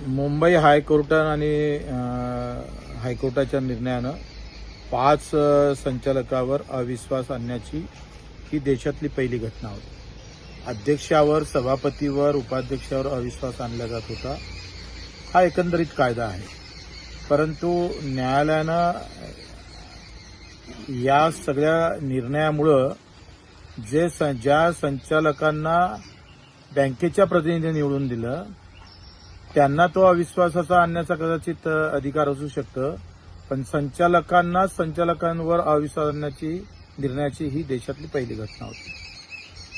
मुंबई हायकोर्टानं आणि हायकोर्टाच्या निर्णयानं पाच संचालकावर अविश्वास आणण्याची ही देशातली पहिली घटना होती. अध्यक्षावर सभापतीवर उपाध्यक्षावर अविश्वास आणला जात होता. हा एकंदरीत कायदा आहे. परंतु न्यायालयानं या सगळ्या निर्णयामुळं जे स- ज्या संचालकांना बँकेच्या प्रतिनिधी निवडून दिलं त्यांना तो अविश्वासाचा आणण्याचा कदाचित अधिकार असू शकतं. पण संचालकांना संचालकांवर अविश्वास आणण्याची निर्णयाची ही देशातली पहिली घटना होती.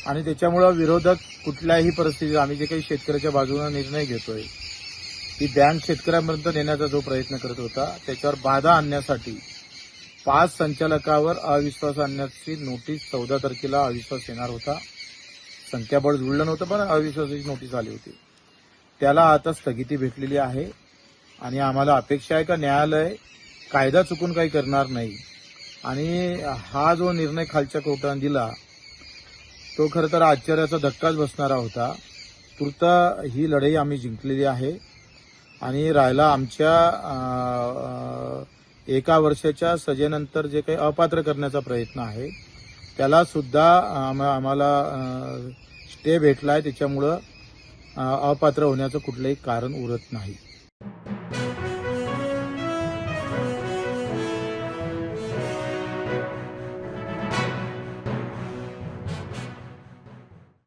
आणि त्याच्यामुळं विरोधक कुठल्याही परिस्थितीत आम्ही जे काही शेतकऱ्याच्या बाजूने निर्णय घेतोय ही बँक शेतकऱ्यांपर्यंत नेण्याचा जो प्रयत्न करत होता त्याच्यावर बाधा आणण्यासाठी पाच संचालकावर अविश्वास आणण्याची नोटीस चौदा तारखेला अविश्वास येणार होता. संख्याबळ जुळलं नव्हतं पण अविश्वासाची नोटीस आली होती. त्याला आता स्थगिती भेटलेली आहे. आणि आम्हाला अपेक्षा आहे का न्यायालय कायदा चुकून काही करणार नाही. आणि हा जो निर्णय खालच्या कोर्टाने दिला तो खरं तर आश्चर्याचा धक्काच बसणारा होता. तूर्त ही लढाई आम्ही जिंकलेली आहे. आणि राहिला आमच्या एका वर्षाच्या सजेनंतर जे काही अपात्र करण्याचा प्रयत्न आहे त्याला सुद्धा आम- आम्हाला स्टे भेटला आहे त्याच्यामुळं अपात्र होण्याचं कुठलंही कारण उरत नाही.